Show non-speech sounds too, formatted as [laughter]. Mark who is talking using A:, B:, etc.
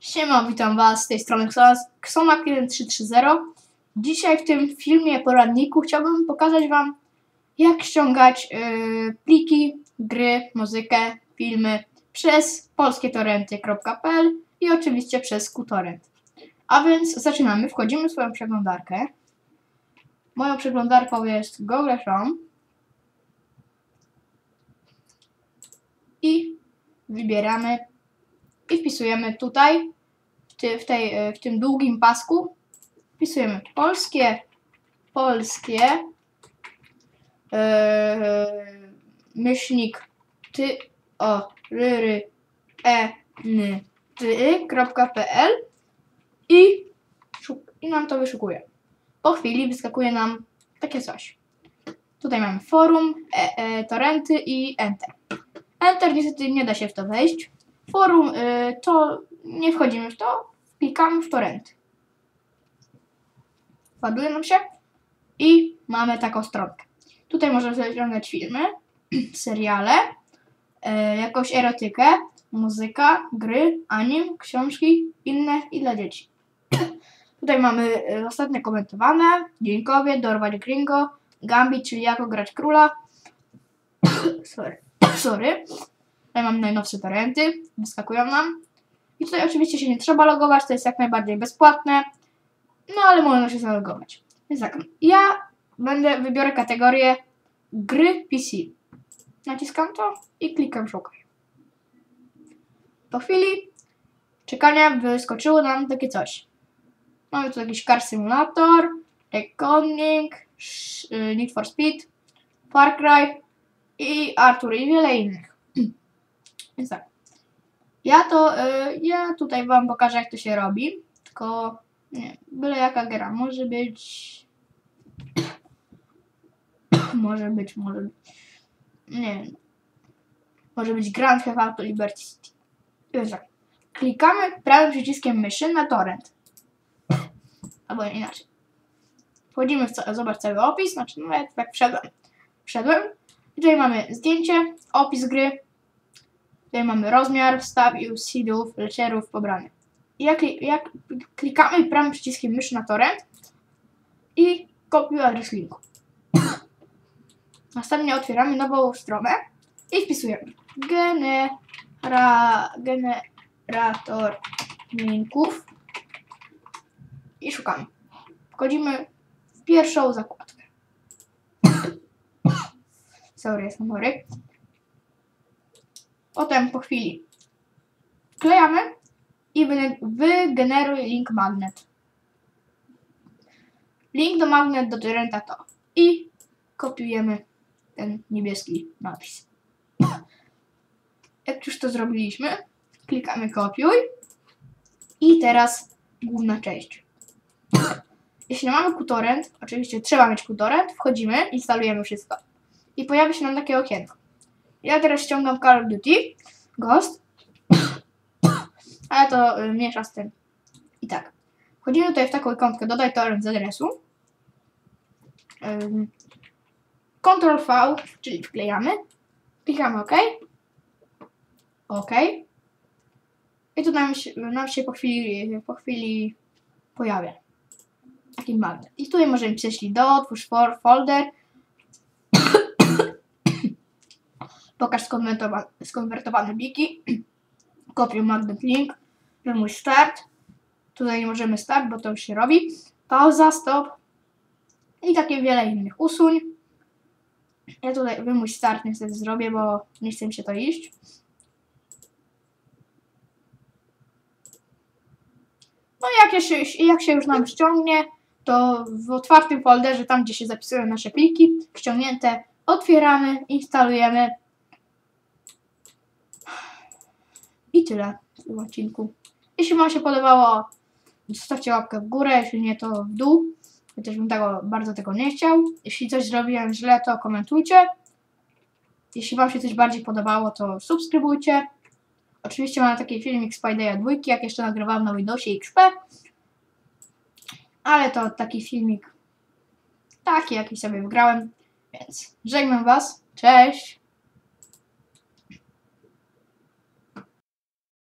A: Siema, witam Was z tej strony Xomak1330. Dzisiaj w tym filmie poradniku chciałbym pokazać Wam, jak ściągać yy, pliki, gry, muzykę, filmy przez polskietorrenty.pl i oczywiście przez QTorrent. A więc zaczynamy. Wchodzimy w swoją przeglądarkę. Moją przeglądarką jest Google Chrome. I wybieramy wpisujemy tutaj, w, ty, w, tej, w tym długim pasku, wpisujemy polskie, polskie, yy, myślnik, ty, o, ryry, e, n, ty.pl i, i nam to wyszukuje. Po chwili wyskakuje nam takie coś. Tutaj mamy forum, e, e, torrenty i enter. Enter niestety nie da się w to wejść. Forum y, to nie wchodzimy w to, klikamy w torrent. Ładuje nam się i mamy taką stronkę. Tutaj możemy sobie filmy, [clears throat] seriale, y, jakąś erotykę, muzyka, gry, anim, książki, inne i dla dzieci. [clears throat] Tutaj mamy y, ostatnie komentowane, Dziękowie, Dorwać Gringo, Gambit, czyli jako grać króla. [clears throat] Sorry. Sorry. Tutaj mam najnowsze torrenty, wyskakują nam. I tutaj oczywiście się nie trzeba logować, to jest jak najbardziej bezpłatne. No ale można się zalogować. Więc tak, ja będę, wybiorę kategorię gry PC. Naciskam to i klikam szukaj. Po chwili czekania wyskoczyło nam takie coś. Mamy tu jakiś Car Simulator, Reckoning, Sh- y, Need for Speed, Far Cry i Arthur i wiele innych. Więc tak. Ja to, y, ja tutaj wam pokażę jak to się robi, tylko nie, byle jaka gra. Może być, może być, może być, nie. Może być Grand Theft Auto Liberty City. Więc tak. Klikamy prawym przyciskiem myszy na torrent. Albo inaczej. Wchodzimy w ca- zobacz cały opis, znaczy no jak, jak wszedłem. Wszedłem. I tutaj mamy zdjęcie, opis gry, Tutaj mamy rozmiar, wstawił, seedów, lecerów, pobrane. I jak, jak klikamy prawym przyciskiem myszy na torrent i kopiuj adres linku. Następnie otwieramy nową stronę i wpisujemy genera, generator linków i szukamy. Wchodzimy w pierwszą zakładkę. Sorry, jestem chory. Potem po chwili wklejamy i wy- wygeneruj link magnet. Link do magnet do torrenta to i kopiujemy ten niebieski napis. Jak już to zrobiliśmy, klikamy kopiuj i teraz główna część. Jeśli nie mamy QTorrent, oczywiście trzeba mieć QTorrent, wchodzimy, instalujemy wszystko i pojawia się nam takie okienko. Ja teraz ściągam Call of Duty Ghost, ale to y, miesza z tym. I tak. Wchodzimy tutaj w taką ikonkę dodaj torrent z adresu. Ym, Ctrl V, czyli wklejamy. Klikamy OK. OK. I tu nam się, nam się po, chwili, po chwili pojawia taki magnet. I tutaj możemy prześlij do, otwórz for, folder. Pokaż skonwertowane, skonwertowane bliki. Kopiuj magnet link. Wymuś start. Tutaj nie możemy start, bo to już się robi. Pauza, stop. I takie wiele innych. Usuń. Ja tutaj wymuś start niestety zrobię, bo nie chce mi się to iść. No i jak jak się już nam ściągnie, to w otwartym folderze, tam gdzie się zapisują nasze pliki, ściągnięte, otwieramy, instalujemy. I tyle w tym odcinku. Jeśli Wam się podobało, zostawcie łapkę w górę, jeśli nie, to w dół. Chociaż bym tego, bardzo tego nie chciał. Jeśli coś zrobiłem źle, to komentujcie. Jeśli Wam się coś bardziej podobało, to subskrybujcie. Oczywiście mam taki filmik z Paydeya 2, jak jeszcze nagrywałem na Windowsie XP. Ale to taki filmik taki, jaki sobie wygrałem. Więc żegnam Was. Cześć!